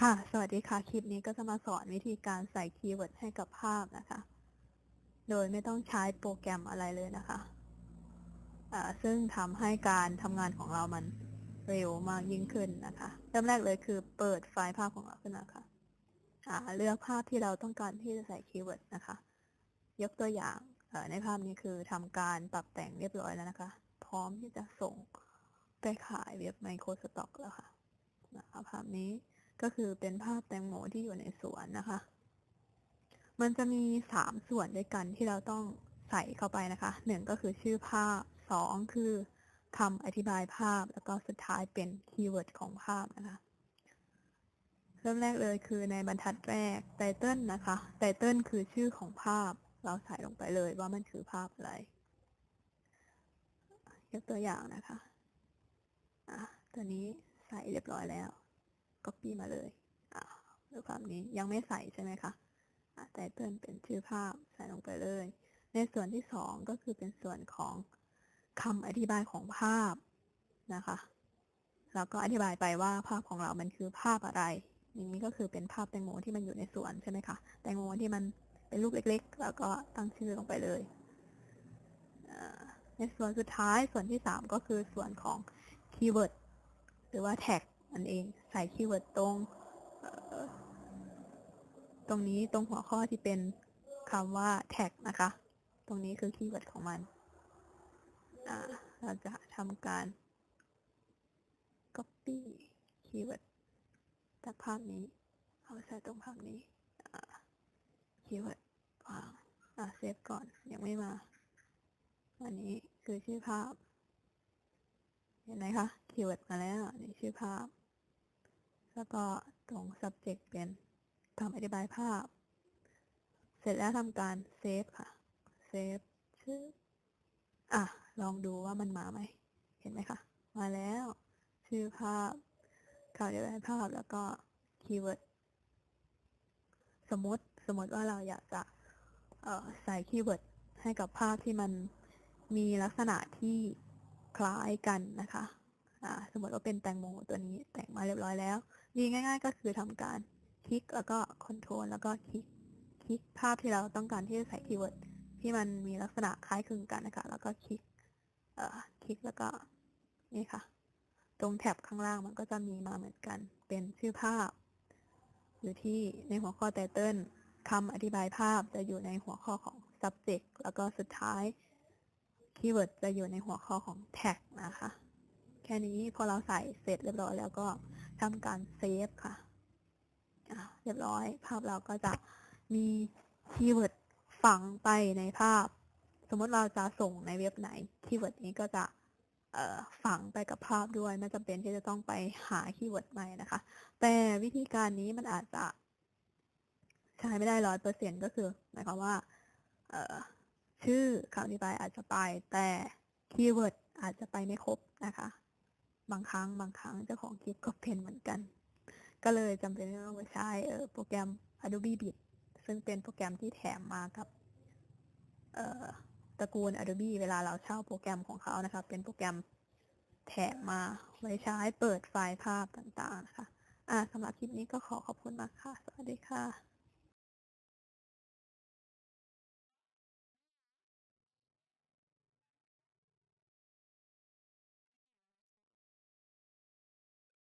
ค่ะ สวัสดีค่ะ คลิปนี้ก็จะมาสอนวิธีการใส่คีย์เวิร์ดให้กับภาพนะคะ โดยไม่ต้องใช้โปรแกรมอะไรเลยนะคะอ่าซึ่งทำให้การทำงานของเรามันเร็วมากยิ่งขึ้นนะคะ เริ่มแรกเลยคือเปิดไฟล์ภาพของเราขึ้นมาค่ะอ่าเลือกภาพที่เราต้องการที่จะใส่คีย์เวิร์ดนะคะ ยกตัวอย่างอ่อในภาพนี้คือทำการปรับแต่งเรียบร้อยแล้วนะคะ พร้อมที่จะส่งไปขายเว็บ Microstock แล้วค่ะะภาพนี้ ก็คือเป็นภาพแตงโมที่อยู่ในสวนนะคะ มันจะมีสามส่วนด้วยกันที่เราต้องใส่เข้าไปนะคะหนึ่งก็คือชื่อภาพสองคือคำอธิบายภาพ แล้วก็สุดท้ายเป็นคีย์เวิร์ดของภาพนะคะ เริ่มแรกเลยคือในบรรทัดแรกไตเติลนะคะไตเติลคือชื่อของภาพ เราใส่ลงไปเลยว่ามันคือภาพอะไร ยกตัวอย่างนะคะ อะ ตัวนี้ใส่เรียบร้อยแล้ว copy มาเลยด้วยความนี้ยังไม่ใส่ใช่ไหมคะอ่าไตเติลเป็นชื่อภาพใส่ลงไปเลย ในส่วนที่สองก็คือเป็นส่วนของคำอธิบายของภาพนะคะแล้วก็อธิบายไปว่าภาพของเรามันคือภาพอะไรอย่างนี้ก็คือเป็นภาพแตงโมที่มันอยู่ในสวนใช่ไหมคะ แตงโมที่มันเป็นลูกเล็ก ๆ แล้วก็ตั้งชื่อลงไปเลย ในส่วนสุดท้ายส่วนที่สามก็คือส่วนของคีย์เวิร์ดหรือว่าแท็ก นั่นเองใส่คีย์เวิร์ดตรงตรงนี้ตรงหัวข้อที่เป็นคำว่า tag นะคะ ตรงนี้คือคีย์เวิร์ดของมัน เราจะทำการ copy คีย์เวิร์ดจากภาพนี้ เอาไปใส่ตรงภาพนี้คีย์เวิร์ดวางอ่าเซฟก่อนยังไม่มาอันนี้คือชื่อภาพ เห็นไหมคะ คีย์เวิร์ดมาแล้วนี่ชื่อภาพ แล้วก็ตรง subject เป็นคำอธิบายภาพ เสร็จแล้วทำการเซฟค่ะเซฟชื่ออะ ลองดูว่ามันมาไหม เห็นไหมคะ มาแล้ว ชื่อภาพคำอธิบายภาพแล้วก็คีย์เวิร์ดสมมติสมมติว่าเราอยากจะใส่คีย์เวิร์ดให้กับภาพที่มันมีลักษณะที่คล้ายกันนะคะ สมมติว่าเป็นแตงโมตัวนี้แต่งมาเรียบร้อยแล้ว วิธีง่าย ๆ ก็คือทำการคลิกแล้วก็คอนโทรลแล้วก็คลิกคลิกภาพที่เราต้องการที่จะใส่คีย์เวิร์ดที่มันมีลักษณะคล้ายคลึงกันนะคะ แล้วก็คลิกเอ่อคลิกแล้วก็นี่ค่ะ ตรงแท็บข้างล่างมันก็จะมีมาเหมือนกัน เป็นชื่อภาพ อยู่ที่ในหัวข้อไตเติลคำอธิบายภาพจะอยู่ในหัวข้อของ subject แล้วก็สุดท้ายคีย์เวิร์ดจะอยู่ในหัวข้อของ tag นะคะ แค่นี้พอเราใส่เสร็จเรียบร้อยแล้วก็ ทำการเซฟค่ะเรียบร้อย ภาพเราก็จะมีคีย์เวิร์ดฝังไปในภาพ สมมติเราจะส่งในเว็บไหนคีย์เวิร์ดนี้ก็จะฝังไปกับภาพด้วยไม่จำเป็นที่จะต้องไปหาคีย์เวิร์ดใหม่นะคะ แต่วิธีการนี้มันอาจจะใช้ไม่ได้ร้อยเปอร์เซ็นก็คือหมายความว่าชื่อคำอธิบายอาจจะไปแต่คีย์เวิร์ดอาจจะไปไม่ครบนะคะ บางครั้งบางครั้งเจ้าของคลิปก็เป็นเหมือนกัน ก็เลยจำเป็นต้องไปใช้โปรแกรม Adobe Bit ซึ่งเป็นโปรแกรมที่แถมมากับตระกูล Adobe เวลาเราเช่าโปรแกรมของเขานะคะเป็นโปรแกรมแถมมาไว้ใช้เปิดไฟล์ภาพต่างๆนะคะอ่าสำหรับคลิปนี้ก็ขอขอบคุณมากค่ะ สวัสดีค่ะ